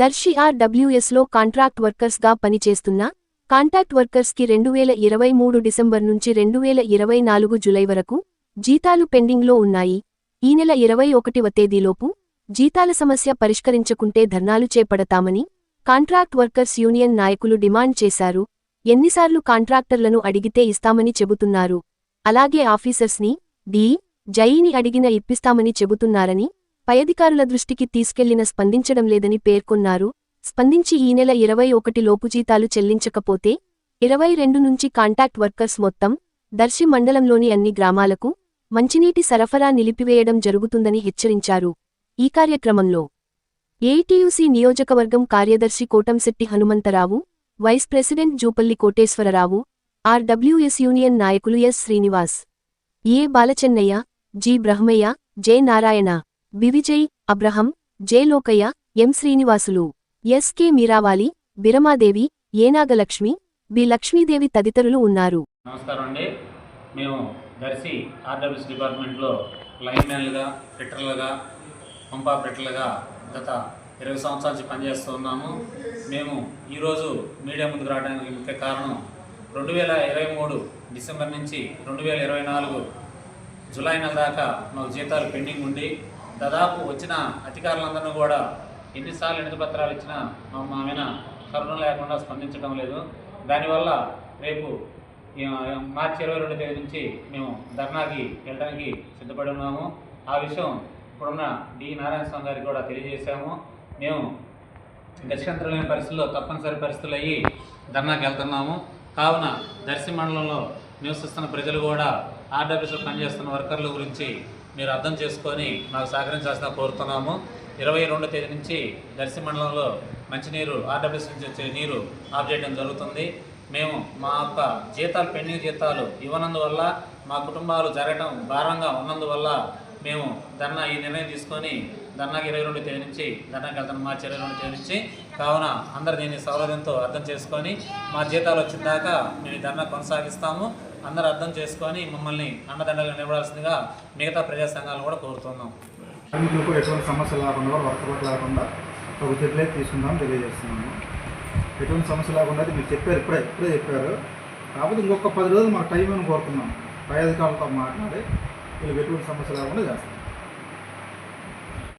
Darsi ఆర్డబ్ల్యూఎస్లో contract వర్కర్స్గా పనిచేస్తున్న contract వర్కర్స్కి రెండు వేల ఇరవై మూడు డిసెంబర్ నుంచి రెండు వేల ఇరవై నాలుగు జులై వరకు జీతాలు పెండింగ్లో ఉన్నాయి. ఈ నెల ఇరవై ఒకటివ తేదీలోపు జీతాల సమస్య పరిష్కరించకుంటే ధర్నాలు చేపడతామని కాంట్రాక్ట్ వర్కర్స్ యూనియన్ నాయకులు డిమాండ్ చేశారు. ఎన్నిసార్లు కాంట్రాక్టర్లను అడిగితే ఇస్తామని చెబుతున్నారు. అలాగే ఆఫీసర్స్ని డి జైని అడిగిన ఇప్పిస్తామని చెబుతున్నారని పైఅధికారుల దృష్టికి తీసుకెళ్ళిన స్పందించడం లేదని పేర్కొన్నారు. స్పందించి ఈ నెల ఇరవై ఒకటి లోపు జీతాలు చెల్లించకపోతే ఇరవై రెండు నుంచి కాంటాక్ట్ వర్కర్స్ మొత్తం దర్శి మండలంలోని అన్ని గ్రామాలకు మంచినీటి సరఫరా నిలిపివేయడం జరుగుతుందని హెచ్చరించారు. ఈ కార్యక్రమంలో ఏటీయూసీ నియోజకవర్గం కార్యదర్శి Kotamsetti Hanumantharao vice president Jupally Koteswararao RWS union నాయకులు ఎస్ శ్రీనివాస్ ఏ Balachennaiah G Brahmaiah J Narayana బివిజయ్ Abraham J Lokaiah ఎం శ్రీనివాసులు. ఎస్కే మీరావాలి బిరమాదేవి ఏనాగలక్ష్మి బి లక్ష్మీదేవి తదితరులు ఉన్నారు. నమస్కారం అండి. మేము దర్శి ఆర్డబ్ల్యూస్ డిపార్ట్మెంట్లో లైన్మెన్లుగా ఫిట్టర్లుగా పంప్ ఆపరేటర్లుగా గత ఇరవై సంవత్సరాల నుంచి పనిచేస్తూ ఉన్నాము. మేము ఈరోజు మీడియా ముందుకు రావడానికి ముఖ్య కారణం రెండు వేల ఇరవై మూడు డిసెంబర్ నుంచి రెండు వేల ఇరవై నాలుగు జూలై నెల దాకా మాకు జీతాలు పెండింగ్ ఉండి దాదాపు వచ్చిన అధికారులందరినీ కూడా ఎన్నిసార్లు ఎన్ని పత్రాలు ఇచ్చినా మా మా కరుణ లేకుండా స్పందించడం లేదు. దానివల్ల రేపు మార్చి ఇరవై రెండు తేదీ నుంచి మేము ధర్నాకి వెళ్ళడానికి సిద్ధపడి ఉన్నాము. ఆ విషయం ఇప్పుడున్న డి నారాయణ స్వామి గారికి కూడా తెలియజేశాము. మేము గత్యంతరం లేని పరిస్థితుల్లో తప్పనిసరి పరిస్థితులు అయ్యి ధర్నాకి వెళ్తున్నాము. కావున దర్శి మండలంలో నివసిస్తున్న ప్రజలు కూడా ఆర్డబ్ల్యూస్లో పనిచేస్తున్న వర్కర్ల గురించి మీరు అర్థం చేసుకొని మాకు సహకరించాల్సిన కోరుతున్నాము. ఇరవై రెండో తేదీ నుంచి దర్శి మండలంలో మంచినీరు ఆర్డబ్ల్యూసీ నుంచి వచ్చే నీరు ఆఫ్ చేయడం జరుగుతుంది. మేము మా యొక్క జీతాలు పెండింగ్ జీతాలు ఇవ్వనందువల్ల మా కుటుంబాలు జరగడం భారంగా ఉన్నందువల్ల మేము ధర్నా ఈ నిర్ణయం తీసుకొని ధర్నాకి ఇరవై రెండు తేదీ నుంచి ధర్నాకి వెళ్తాను. మార్చి ఇరవై రెండు తేదీ నుంచి. కావున అందరు దీన్ని సౌలభ్యంతో అర్థం చేసుకొని మా జీతాలు వచ్చిన దాకా మేము ధర్నా కొనసాగిస్తాము. అందరూ అర్థం చేసుకొని మమ్మల్ని అండదండలుగా నిలబడాల్సిందిగా మిగతా ప్రజా సంఘాలను కూడా కోరుతున్నాం. కార్మికులకు ఎటువంటి సమస్య లేకుండా కూడా వర్కౌట్ లేకుండా ఒక చర్యలే తీసుకుందాం తెలియజేస్తున్నాము. ఎటువంటి సమస్య లేకుండా అది మీరు చెప్పారు ఇప్పుడే ఇప్పుడే చెప్పారు. కాకపోతే ఇంకొక పది రోజులు మాకు టైం అని కోరుతున్నాం పై అధికారులతో మాట్లాడి వీళ్ళకి ఎటువంటి సమస్య లేకుండా చేస్తాం.